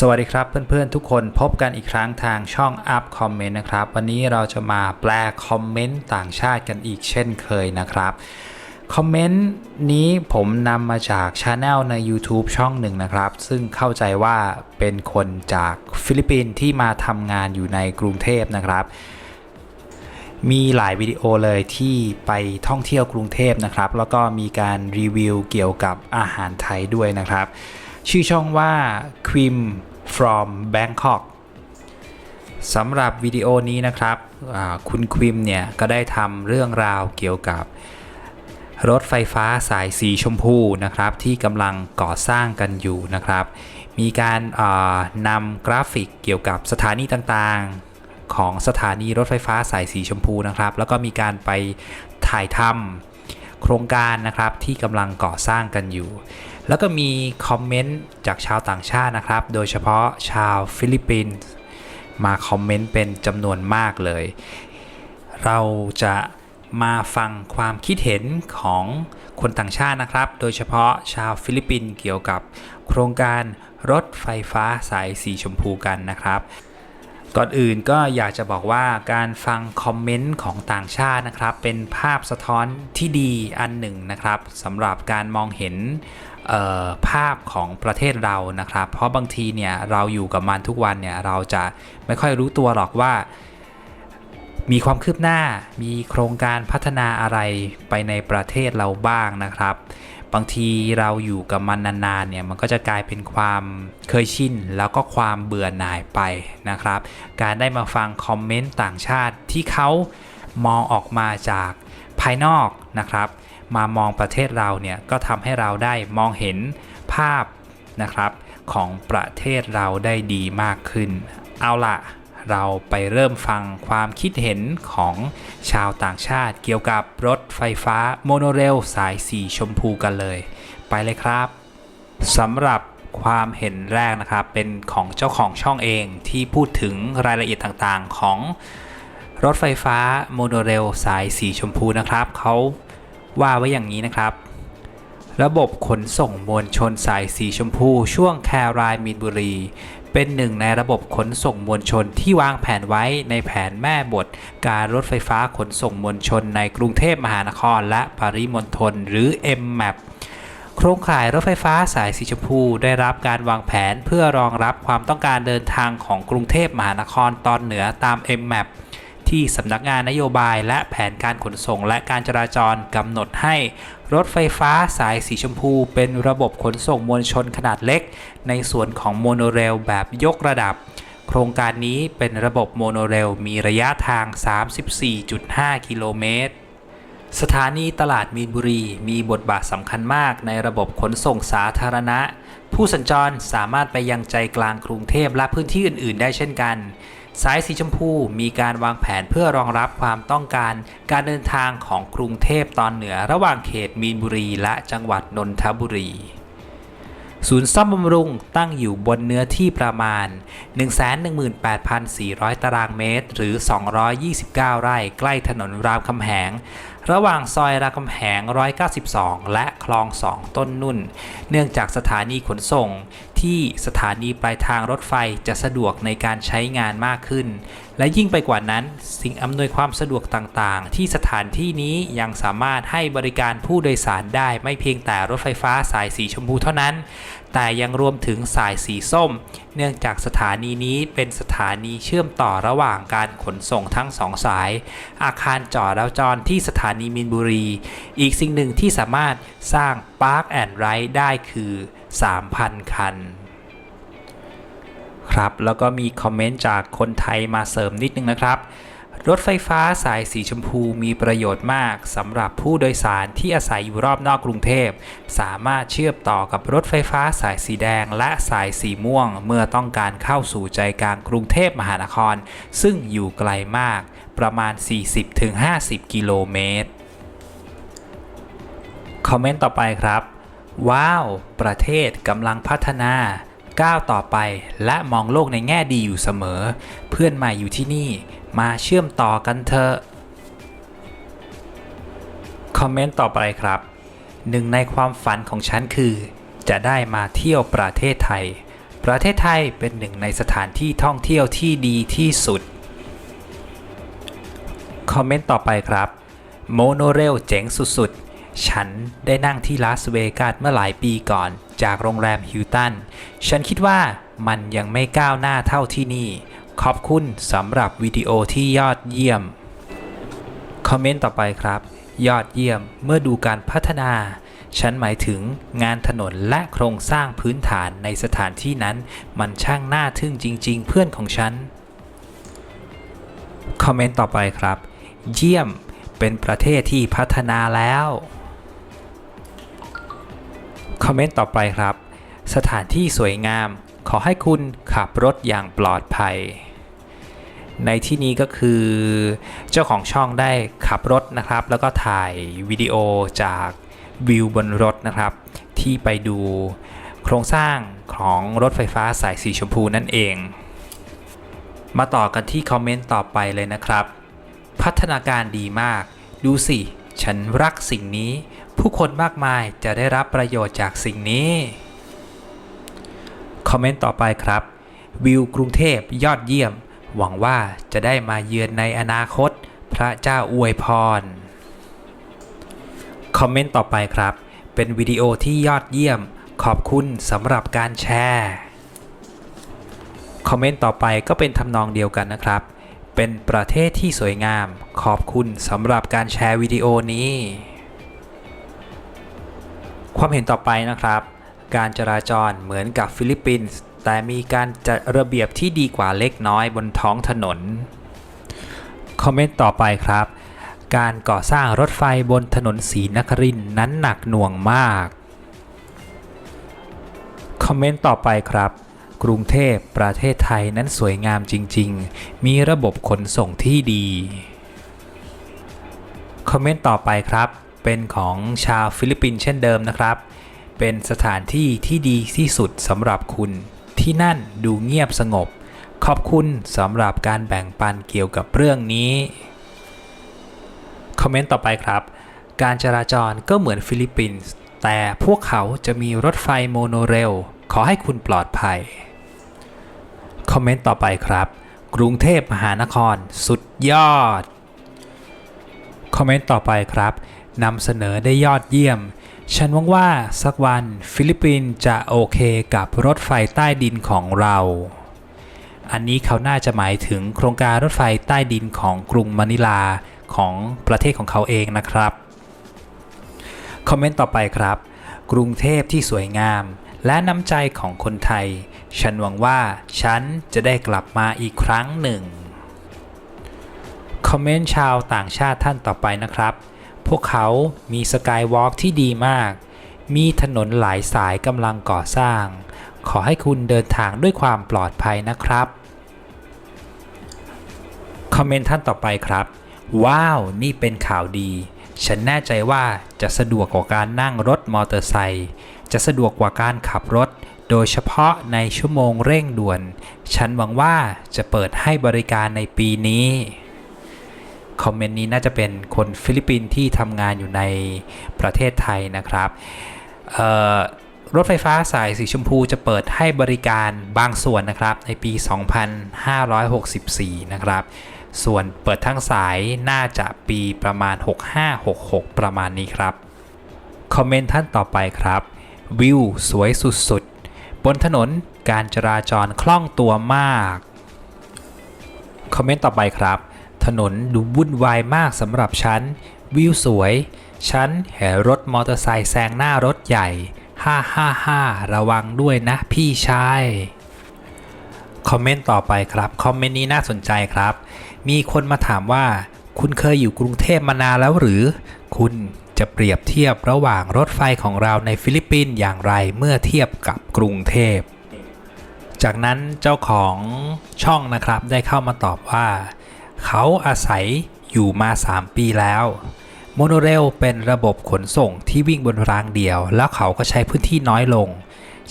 สวัสดีครับเพื่อนๆทุกคนพบกันอีกครั้งทางช่อง Up Comment นะครับ วันนี้เราจะมาแปลคอมเมนต์ต่างชาติกันอีกเช่นเคยนะครับคอมเมนต์นี้ผมนำมาจากช anel ใน YouTube ช่องหนึ่งนะครับ ซึ่งเข้าใจว่าเป็นคนจากฟิลิปปินส์ที่มาทำงานอยู่ในกรุงเทพนะครับ มีหลายวิดีโอเลยที่ไปท่องเที่ยวกรุงเทพนะครับ แล้วก็มีการรีวิวเกี่ยวกับอาหารไทยด้วยนะครับ ชื่อช่องว่า Quim from Bangkok สำหรับวิดีโอนี้นะครับคุณควิมเนี่ยก็ได้ทำเรื่องราวเกี่ยวกับ รถไฟฟ้าสายสีชมพูนะครับ ที่กำลังก่อสร้างกันอยู่นะครับ มีการนำกราฟิกเกี่ยวกับสถานีต่างๆ ของสถานีรถไฟฟ้าสายสีชมพูนะครับ แล้วก็มีการไปถ่ายทำโครงการนะครับที่กำลังก่อสร้างกันอยู่ แล้วก็มีคอมเมนต์จากชาวต่างชาตินะครับ โดยเฉพาะชาวฟิลิปปินส์มาคอมเมนต์เป็นจำนวนมากเลย เราจะมาฟังความคิดเห็นของคนต่างชาตินะครับ โดยเฉพาะชาวฟิลิปปินส์เกี่ยวกับโครงการรถไฟฟ้าสายสีชมพูกันนะครับ ก่อนอื่นก็อยากจะบอกว่าการฟังคอมเมนต์ของต่างชาตินะครับ เป็นภาพสะท้อนที่ดีอันหนึ่งนะครับสำหรับการมองเห็นภาพของประเทศเรานะครับ เพราะบางทีเนี่ยเราอยู่กับมันทุกวันเนี่ยเราจะไม่ค่อยรู้ตัวหรอกว่า มีความคืบหน้ามีโครงการพัฒนาอะไรไปในประเทศเราบ้างนะครับ บางทีเราอยู่กับมันนานๆเนี่ยมันก็จะกลายเป็นความเคยชินแล้วก็ความเบื่อหน่ายไปนะครับ การได้มาฟังคอมเมนต์ต่างชาติที่เขามองออกมาจากภายนอกนะครับ มามองประเทศเราเนี่ยก็ทำให้เราได้มองเห็นภาพนะครับของประเทศเราได้ดีมากขึ้น เอาล่ะ เราไปเริ่มฟังความคิดเห็นของชาวต่างชาติ เกี่ยวกับรถไฟฟ้าโมโนเรลสายสีชมพูกันเลย ไปเลยครับสำหรับความเห็นแรกนะครับ เป็นของเจ้าของช่องเองที่พูดถึงรายละเอียดต่างๆ ของรถไฟฟ้าโมโนเรลสายสีชมพูนะครับเขาว่าไว้อย่างนี้นะครับ ระบบขนส่งมวลชนสายสีชมพู ช่วงแครายมีนบุรี เป็นหนึ่งในระบบขนส่งมวลชนที่วางแผนไว้ในแผนแม่บท การรถไฟฟ้าขนส่งมวลชนในกรุงเทพมหานคร และปริมณฑลหรือ MMAP โครงข่ายรถไฟฟ้าสายสีชมพูได้รับการวางแผนเพื่อรองรับความต้องการเดินทางของกรุงเทพมหานครตอนเหนือตาม MMAP ที่สำนักงานนโยบายและแผนการขนส่งและการจราจรกำหนดให้ รถไฟฟ้าสายสีชมพูเป็นระบบขนส่งมวลชนขนาดเล็ก ในส่วนของโมโนเรลแบบยกระดับ โครงการนี้เป็นระบบโมโนเรลมีระยะทาง 34.5 กิโลเมตร สถานีตลาดมีนบุรี มีบทบาทสำคัญมากในระบบขนส่งสาธารณะ ผู้สัญจรสามารถไปยังใจกลางกรุงเทพและพื้นที่อื่น ๆ ได้เช่นกัน สายสีชมพูมีการวางแผนเพื่อรองรับความต้องการ การเดินทางของกรุงเทพตอนเหนือระหว่างเขตมีนบุรีและจังหวัดนนทบุรี ศูนย์ซ่อมบำรุงตั้งอยู่บนเนื้อที่ประมาณ 118,400 ตารางเมตร หรือ 229 ไร่ใกล้ถนนรามคำแหงระหว่างซอยรามคำแหง 192 และคลอง 2 ต้นนุ่น เนื่องจากสถานีขนส่ง ที่สถานีปลายทางรถไฟจะสะดวกในการใช้งานมากขึ้น และยิ่งไปกว่านั้น สิ่งอำนวยความสะดวกต่างๆ ที่สถานที่นี้ยังสามารถให้บริการผู้โดยสารได้ไม่เพียงแต่รถไฟฟ้าสายสีชมพูเท่านั้น แต่ยังรวมถึงสายสีส้ม เนื่องจากสถานีนี้เป็นสถานีเชื่อมต่อระหว่างการขนส่งทั้งสองสาย อาคารจอดแล้วจรที่สถานีมินบุรี อีกสิ่งหนึ่งที่สามารถสร้าง Park and Ride ได้คือ 3,000 คันครับแล้วก็มีคอมเมนต์จากคนไทยมาเสริมนิดนึงนะครับ รถไฟฟ้าสายสีชมพูมีประโยชน์มากสำหรับผู้โดยสารที่อาศัยอยู่รอบนอกกรุงเทพ สามารถเชื่อมต่อกับรถไฟฟ้าสายสีแดงและสายสีม่วง เมื่อต้องการเข้าสู่ใจกลางกรุงเทพมหานคร ซึ่งอยู่ไกลมากประมาณ 40-50 กิโลเมตร คอมเมนต์ต่อไปครับ ว้าว ประเทศกำลังพัฒนา ก้าวต่อไปและมองโลกในแง่ดีอยู่เสมอ เพื่อนใหม่อยู่ที่นี่ มาเชื่อมต่อกันเถอะ คอมเมนต์ต่อไปครับ หนึ่งในความฝันของฉันคือ จะได้มาเที่ยวประเทศไทย ประเทศไทยเป็นหนึ่งในสถานที่ท่องเที่ยวที่ดีที่สุด คอมเมนต์ต่อไปครับ โมโนเรลเจ๋งสุดๆ ฉันได้นั่งที่ลาสเวกัสเมื่อหลายปีก่อนจากโรงแรมฮิลตัน ฉันคิดว่ามันยังไม่ก้าวหน้าเท่าที่นี่ ขอบคุณสำหรับวิดีโอที่ยอดเยี่ยม คอมเมนต์ต่อไปครับ ยอดเยี่ยมเมื่อดูการพัฒนา ฉันหมายถึงงานถนนและโครงสร้างพื้นฐานในสถานที่นั้น มันช่างน่าทึ่งจริง ๆ เพื่อนของฉัน คอมเมนต์ต่อไปครับ เยี่ยมเป็นประเทศที่พัฒนาแล้ว คอมเมนต์ต่อไปครับ สถานที่สวยงาม ขอให้คุณขับรถอย่างปลอดภัย ในที่นี้ก็คือ เจ้าของช่องได้ขับรถนะครับ แล้วก็ถ่ายวิดีโอจากวิวบนรถนะครับ ที่ไปดูโครงสร้างของรถไฟฟ้าสายสีชมพูนั่นเอง มาต่อกันที่คอมเมนต์ต่อไปเลยนะครับ พัฒนาการดีมาก ดูสิ ฉันรักสิ่งนี้ ผู้คนมากมายจะได้รับประโยชน์จากสิ่งนี้ คอมเมนต์ต่อไปครับ วิวกรุงเทพยอดเยี่ยม หวังว่าจะได้มาเยือนในอนาคต พระเจ้าอวยพร คอมเมนต์ต่อไปครับ เป็นวิดีโอที่ยอดเยี่ยม ขอบคุณสำหรับการแชร์ คอมเมนต์ต่อไปก็เป็นทำนองเดียวกันนะครับ เป็นประเทศที่สวยงาม ขอบคุณสำหรับการแชร์วิดีโอนี้ ความเห็นต่อไปนะครับ การจราจรเหมือนกับฟิลิปปินส์แต่มีการจัดระเบียบที่ดีกว่าเล็กน้อยบนท้องถนน คอมเมนต์ต่อไปครับ การก่อสร้างรถไฟบนถนนศรีนครินนั้นหนักหน่วงมาก คอมเมนต์ต่อไปครับ กรุงเทพประเทศไทยนั้นสวยงามจริง ๆ มีระบบขนส่งที่ดี คอมเมนต์ต่อไปครับ เป็นของชาวฟิลิปปินส์เช่นเดิมนะครับ เป็นสถานที่ที่ดีที่สุดสำหรับคุณ ที่นั่นดูเงียบสงบ ขอบคุณสำหรับการแบ่งปันเกี่ยวกับเรื่องนี้ คอมเมนต์ต่อไปครับ การจราจรก็เหมือนฟิลิปปินส์แต่พวกเขาจะมีรถไฟโมโนเรล ขอให้คุณปลอดภัย คอมเมนต์ต่อไปครับ กรุงเทพมหานครสุดยอด คอมเมนต์ต่อไปครับ นำเสนอได้ยอดเยี่ยม ฉันหวังว่าสักวันฟิลิปปินส์จะโอเคกับรถไฟใต้ดินของเรา อันนี้เขาน่าจะหมายถึงโครงการรถไฟใต้ดินของกรุงมะนิลาของประเทศของเขาเองนะครับ คอมเมนต์ต่อไปครับ กรุงเทพที่สวยงาม และน้ำใจของคนไทย ฉันหวังว่าฉันจะได้กลับมาอีกครั้งหนึ่งคอมเมนต์ชาวต่างชาติท่านต่อไปนะครับ พวกเขามีสกายวอล์กที่ดีมาก มีถนนหลายสายกำลังก่อสร้าง ขอให้คุณเดินทางด้วยความปลอดภัยนะครับ คอมเมนต์ท่านต่อไปครับ ว้าว นี่เป็นข่าวดี ฉันแน่ใจว่าจะสะดวกกว่าการนั่งรถมอเตอร์ไซค์ จะสะดวกกว่าการขับรถ โดยเฉพาะในชั่วโมงเร่งด่วน ฉันหวังว่าจะเปิดให้บริการในปีนี้ คอมเมนต์นี้น่าจะเป็นคนฟิลิปปินส์ที่ทำงานอยู่ในประเทศไทยนะครับรถไฟฟ้าสายสีชมพูจะเปิดให้บริการบางส่วนนะครับในปี 2564 นะครับ ส่วนเปิดทั้งสายน่าจะปีประมาณ 6566 ประมาณนี้ครับ คอมเมนต์ท่านต่อไปครับ วิวสวยสุดๆ บนถนนการจราจรคล่องตัวมาก คอมเมนต์ต่อไปครับ ถนนดูวุ่นวายมากสำหรับฉัน วิวสวย ฉันเห็นรถมอเตอร์ไซค์แซงหน้ารถใหญ่ ฮ่าฮ่าฮ่าระวังด้วยนะพี่ชาย คอมเมนต์ต่อไปครับ คอมเมนต์นี้น่าสนใจครับ มีคนมาถามว่า คุณเคยอยู่กรุงเทพมานานแล้วหรือ คุณจะเปรียบเทียบระหว่างรถไฟของเราในฟิลิปปินส์อย่างไรเมื่อเทียบกับกรุงเทพ จากนั้นเจ้าของช่องนะครับได้เข้ามาตอบว่า เขาอาศัยอยู่มา 3 ปีแล้ว โมโนเรลเป็นระบบขนส่งที่วิ่งบนรางเดียว แล้วเขาก็ใช้พื้นที่น้อยลง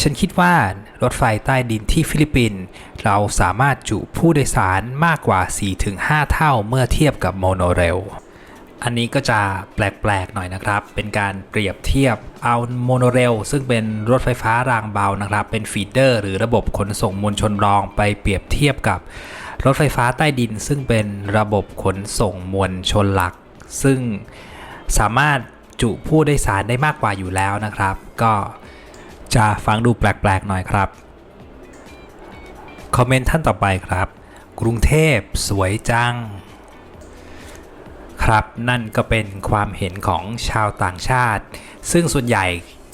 ฉันคิดว่ารถไฟใต้ดินที่ฟิลิปปินส์เราสามารถจุผู้โดยสารมากกว่า 4-5 เท่าเมื่อเทียบกับโมโนเรลอันนี้ก็จะแปลกๆหน่อยนะครับ เป็นการเปรียบเทียบเอาโมโนเรลซึ่งเป็นรถไฟฟ้ารางเบานะครับ เป็นฟีเดอร์ หรือระบบขนส่งมวลชนรองไปเปรียบเทียบกับ รถไฟฟ้าใต้ดินซึ่งเป็นระบบขนส่งมวลชนหลัก ซึ่งสามารถจุผู้โดยสารได้มากกว่าอยู่แล้วนะครับ ก็จะฟังดูแปลกๆหน่อยครับ คอมเมนต์ท่านต่อไปครับ กรุงเทพสวยจัง ครับนั่นก็เป็นความเห็นของชาวต่างชาติ ซึ่งส่วนใหญ่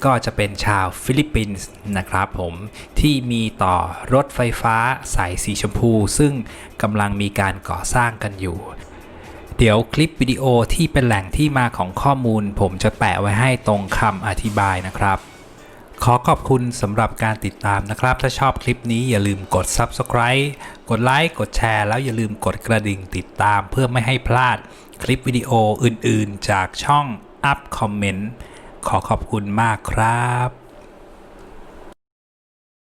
ก็จะเป็นชาวฟิลิปปินส์นะครับผมที่มีต่อรถไฟฟ้าสายสีชมพู ซึ่งกำลังมีการก่อสร้างกันอยู่ เดี๋ยวคลิปวิดีโอที่เป็นแหล่งที่มาของข้อมูล ผมจะแปะไว้ให้ตรงคำอธิบายนะครับ ขอขอบคุณสำหรับการติดตามนะครับ ถ้าชอบคลิปนี้อย่าลืมกด Subscribe กดไลค์กดแชร์แล้วอย่าลืมกดกระดิ่งติดตามเพื่อไม่ให้พลาดคลิปวิดีโออื่น ๆ จากช่อง Up Comment ขอขอบคุณมากครับ